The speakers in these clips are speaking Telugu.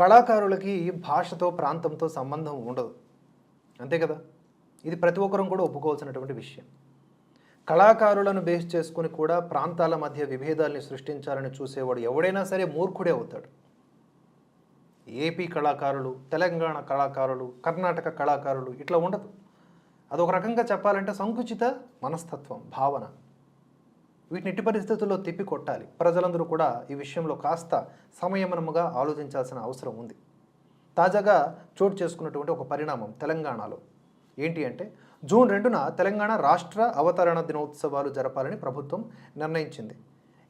కళాకారులకి భాషతో ప్రాంతంతో సంబంధం ఉండదు. అంతే కదా? ఇది ప్రతి ఒక్కరం కూడా ఒప్పుకోవాల్సినటువంటి విషయం. కళాకారులను బేస్ చేసుకుని కూడా ప్రాంతాల మధ్య విభేదాల్ని సృష్టించాలని చూసేవాడు ఎవడైనా సరే మూర్ఖుడే అవుతాడు. ఏపీ కళాకారులు తెలంగాణ కళాకారులు కర్ణాటక కళాకారులు ఇట్లా ఉండదు. అదొక రకంగా చెప్పాలంటే సంకుచిత మనస్తత్వం భావన. వీటిని ఎట్టి పరిస్థితుల్లో తిప్పి కొట్టాలి. ప్రజలందరూ కూడా ఈ విషయంలో కాస్త సమయమనముగా ఆలోచించాల్సిన అవసరం ఉంది. తాజాగా చోటు చేసుకున్నటువంటి ఒక పరిణామం తెలంగాణలో. ఏంటి అంటే జూన్ రెండున తెలంగాణ రాష్ట్ర అవతరణ దినోత్సవాలు జరపాలని ప్రభుత్వం నిర్ణయించింది.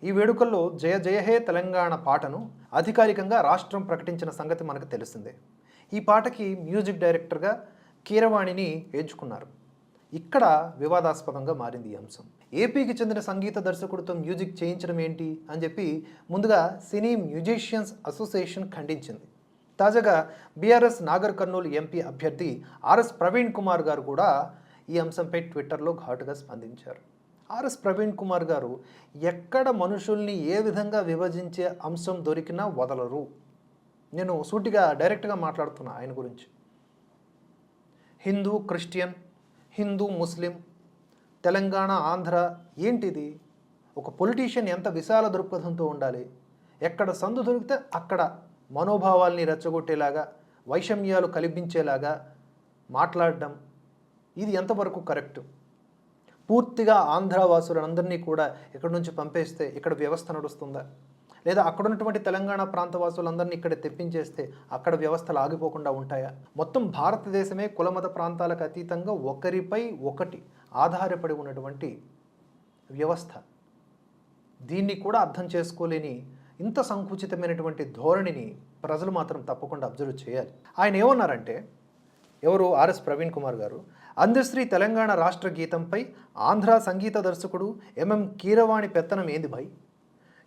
ఈ వేడుకల్లో జయ జయ హే తెలంగాణ పాటను అధికారికంగా రాష్ట్రం ప్రకటించిన సంగతి మనకు తెలిసిందే. ఈ పాటకి మ్యూజిక్ డైరెక్టర్గా కీరవాణిని ఎంచుకున్నారు. ఇక్కడ వివాదాస్పదంగా మారింది ఈ అంశం. ఏపీకి చెందిన సంగీత దర్శకుడితో మ్యూజిక్ చేయించడం ఏంటి అని చెప్పి ముందుగా సినీ మ్యూజిషియన్స్ అసోసియేషన్ ఖండించింది. తాజాగా బీఆర్ఎస్ నాగర్ కర్నూలు ఎంపీ అభ్యర్థి ఆర్ఎస్ ప్రవీణ్ కుమార్ గారు కూడా ఈ అంశంపై ట్విట్టర్లో ఘాటుగా స్పందించారు. ఆర్ఎస్ ప్రవీణ్ కుమార్ గారు ఎక్కడ మనుషుల్ని ఏ విధంగా విభజించే అంశం దొరికినా వదలరు. నేను సూటిగా డైరెక్ట్గా మాట్లాడుతున్నా ఆయన గురించి. Hindu Christian Hindu Muslim Telangana Andhra ఏంటిది? ఒక పొలిటీషియన్ ఎంత విశాల దృక్పథంతో ఉండాలి? ఎక్కడ సందు దొరికితే అక్కడ మనోభావాల్ని రెచ్చగొట్టేలాగా వైషమ్యాలు కల్పించేలాగా మాట్లాడడం ఇది ఎంతవరకు కరెక్ట్? పూర్తిగా ఆంధ్రవాసులందరినీ కూడా ఇక్కడ నుంచి పంపేస్తే ఇక్కడ వ్యవస్థ నడుస్తుందా? లేదా అక్కడ ఉన్నటువంటి తెలంగాణ ప్రాంత వాసులందరినీ ఇక్కడ తెప్పించేస్తే అక్కడ వ్యవస్థలు ఆగిపోకుండా ఉంటాయా? మొత్తం భారతదేశమే కులమత ప్రాంతాలకు అతీతంగా ఒకరిపై ఒకటి ఆధారపడి ఉన్నటువంటి వ్యవస్థ. దీన్ని కూడా అర్థం చేసుకోలేని ఇంత సంకుచితమైనటువంటి ధోరణిని ప్రజలు మాత్రం తప్పకుండా అబ్జర్వ్ చేయాలి. ఆయన ఏమన్నారంటే ఎవరు ఆర్ఎస్ ప్రవీణ్ కుమార్ గారు అందశ్రీ తెలంగాణ రాష్ట్ర గీతంపై ఆంధ్ర సంగీత దర్శకుడు ఎంఎం కీరవాణి పెత్తనం ఏంది భయ్?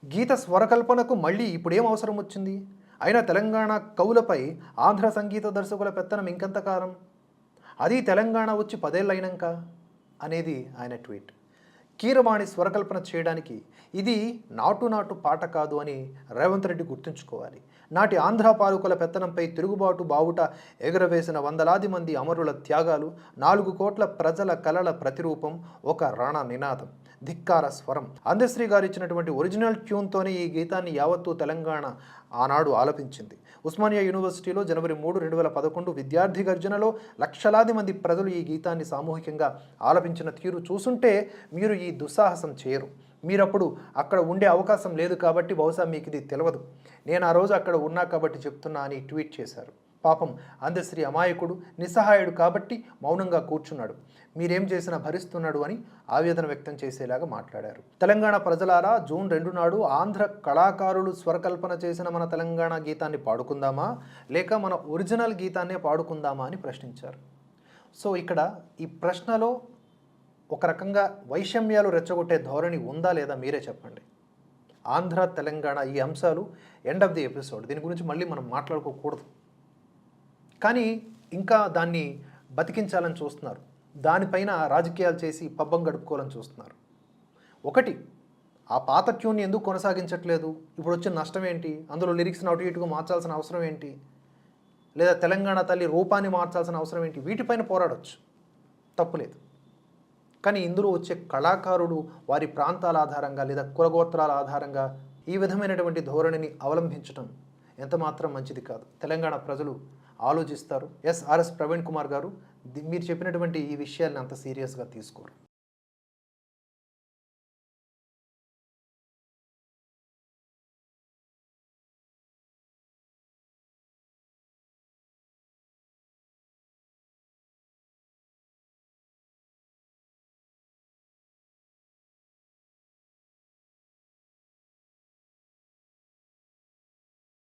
గీత స్వరకల్పనకు మళ్ళీ ఇప్పుడేం అవసరం వచ్చింది? అయినా తెలంగాణ కవులపై ఆంధ్ర సంగీత దర్శకుల పెత్తనం ఇంకెంతకాలం? అది తెలంగాణ వచ్చి పదేళ్ళైనాక? అనేది ఆయన ట్వీట్. కీరవాణి స్వరకల్పన చేయడానికి ఇది నాటు నాటు పాట కాదు అని రేవంత్ రెడ్డి గుర్తుంచుకోవాలి. నాటి ఆంధ్ర పాలకుల పెత్తనంపై తిరుగుబాటు బావుట ఎగురవేసిన వందలాది మంది అమరుల త్యాగాలు నాలుగు కోట్ల ప్రజల కలల ప్రతిరూపం ఒక రణ నినాదం ధిక్కార స్వరం. అందశ్రీ గారు ఇచ్చినటువంటి ఒరిజినల్ ట్యూన్తోనే ఈ గీతాన్ని యావత్తు తెలంగాణ ఆనాడు ఆలపించింది. ఉస్మానియా యూనివర్సిటీలో జనవరి మూడు రెండు వేల పదకొండు విద్యార్థి గర్జనలో లక్షలాది మంది ప్రజలు ఈ గీతాన్ని సామూహికంగా ఆలపించిన తీరు చూసుంటే మీరు ఈ దుస్సాహసం చేయరు. మీరప్పుడు అక్కడ ఉండే అవకాశం లేదు కాబట్టి బహుశా మీకు ఇది తెలియదు నేను ఆ రోజు అక్కడ ఉన్నా కాబట్టి చెప్తున్నా అని ట్వీట్ చేశారు. పాపం అందశ్రీ అమాయకుడు నిస్సహాయుడు కాబట్టి మౌనంగా కూర్చున్నాడు. మీరేం చేసినా భరిస్తున్నాడు అని ఆవేదన వ్యక్తం చేసేలాగా మాట్లాడారు. తెలంగాణ ప్రజలారా జూన్ రెండు నాడు ఆంధ్ర కళాకారులు స్వరకల్పన చేసిన మన తెలంగాణ గీతాన్ని పాడుకుందామా? లేక మన ఒరిజినల్ గీతాన్నే పాడుకుందామా అని ప్రశ్నించారు. సో ఇక్కడ ఈ ప్రశ్నలో ఒక రకంగా వైషమ్యాలు రెచ్చగొట్టే ధోరణి ఉందా లేదా మీరే చెప్పండి. ఆంధ్ర తెలంగాణ ఈ అంశాలు ఎండ్ ఆఫ్ ది ఎపిసోడ్. దీని గురించి మళ్ళీ మనం మాట్లాడుకోకూడదు. కానీ ఇంకా దాన్ని బతికించాలని చూస్తున్నారు. దానిపైన రాజకీయాలు చేసి పబ్బం గడుపుకోవాలని చూస్తున్నారు. ఒకటి ఆ పాత ట్యూన్ని ఎందుకు కొనసాగించట్లేదు? ఇప్పుడు వచ్చిన నష్టం ఏంటి? అందులో లిరిక్స్ని అటు ఇటుగా మార్చాల్సిన అవసరం ఏంటి? లేదా తెలంగాణ తల్లి రూపాన్ని మార్చాల్సిన అవసరం ఏంటి? వీటిపైన పోరాడవచ్చు తప్పులేదు కానీ ఇందులో వచ్చే కళాకారుడు వారి ప్రాంతాల ఆధారంగా లేదా కులగోత్రాల ఆధారంగా ఈ విధమైనటువంటి ధోరణిని అవలంబించడం ఎంతమాత్రం మంచిది కాదు. తెలంగాణ ప్రజలు ఆలోచిస్తారు. ఎస్ ఆర్ఎస్ ప్రవీణ్ కుమార్ గారు ది- మీరు చెప్పినటువంటి ఈ విషయాల్ని అంత సీరియస్గా తీసుకోరు.